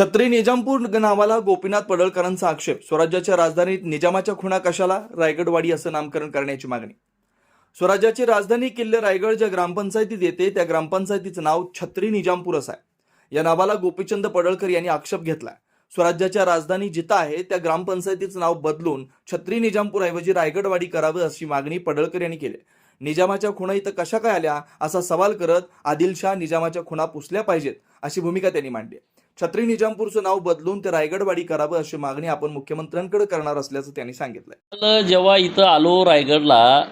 छत्री निजामपूर नावाला गोपीनाथ पडळकरांचा आक्षेप. स्वराज्याच्या राजधानीत निजामाच्या खुणा कशाला? रायगडवाडी असं नामकरण करण्याची मागणी. स्वराज्याची राजधानी किल्ले रायगड ज्या ग्रामपंचायतीत येते त्या ग्रामपंचायतीचं नाव छत्री निजामपूर असं आहे. या नावाला गोपीचंद पडळकर यांनी आक्षेप घेतलाय. स्वराज्याच्या राजधानी जिथं आहे त्या ग्रामपंचायतीचं नाव बदलून छत्री निजामपूर ऐवजी रायगडवाडी करावं अशी मागणी पडळकर यांनी केली. निजामाच्या खुणा इथं कशा काय आल्या? असा सवाल करत आदिलशाह निजामाच्या खुणा पुसल्या पाहिजेत अशी भूमिका त्यांनी मांडली छत्री निजामपूरचं नाव बदलून ते रायगडवाडी करावं अशी मागणी आपण मुख्यमंत्र्यांकडे करणार असल्याचं त्यांनी सांगितलं जेव्हा इथं आलो रायगडला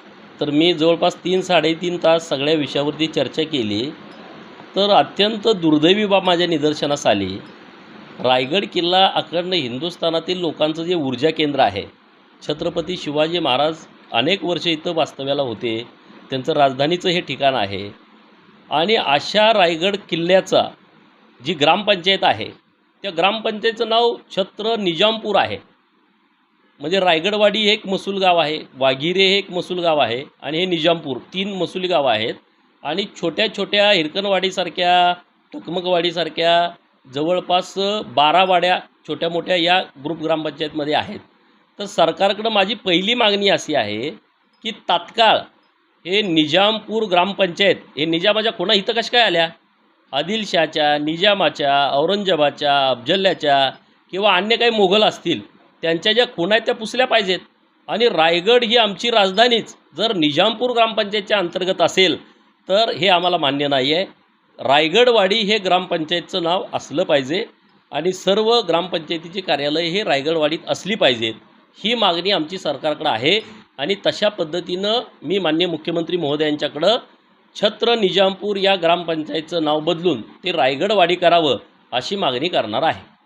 तर मी जवळपास तीन साडेतीन तास सगळ्या विषयावरती चर्चा केली. तर अत्यंत दुर्दैवी बाब माझ्या निदर्शनास आली. रायगड किल्ला अखंड हिंदुस्थानातील लोकांचं जे ऊर्जा केंद्र आहे छत्रपती शिवाजी महाराज अनेक वर्ष इथं वास्तव्याला होते. त्यांचं राजधानीचं हे ठिकाण आहे. आणि अशा रायगड किल्ल्याचा जी ग्रामपंचायत आहे त्या ग्रामपंचायतचं नाव छत्र निजामपूर आहे. म्हणजे रायगडवाडी हे एक महसूल गाव आहे वाघिरे हे एक महसूल गाव आहे आणि हे निजामपूर तीन महसूली गावं आहेत. आणि छोट्या छोट्या हिरकणवाडीसारख्या टकमकवाडीसारख्या जवळपास बारा वाड्या छोट्या मोठ्या या ग्रुप ग्रामपंचायतमध्ये आहेत. तर सरकारकडं माझी पहिली मागणी अशी आहे की तात्काळ हे निजामपूर ग्रामपंचायत हे निजामाच्या कोणा इथं कशा काय आल्या? आदिलशहाच्या निजामाच्या औरंगजेबाच्या अफजल्याच्या किंवा अन्य काही मोघल असतील त्यांच्या ज्या खुणा आहेत त्या पुसल्या पाहिजेत. आणि रायगड ही आमची राजधानीच. जर निजामपूर ग्रामपंचायतच्या अंतर्गत असेल तर हे आम्हाला मान्य नाही आहे रायगडवाडी हे ग्रामपंचायतचं नाव असलं पाहिजे आणि सर्व ग्रामपंचायतीची कार्यालय हे रायगडवाडीत असली पाहिजेत. ही मागणी आमची सरकारकडं आहे आणि तशा पद्धतीनं मी मान्य मुख्यमंत्री महोदयांच्याकडं छत्र निजामपूर या ग्रामपंचायतचं नाव बदलून ते रायगडवाडी करावं अशी मागणी करणार आहे.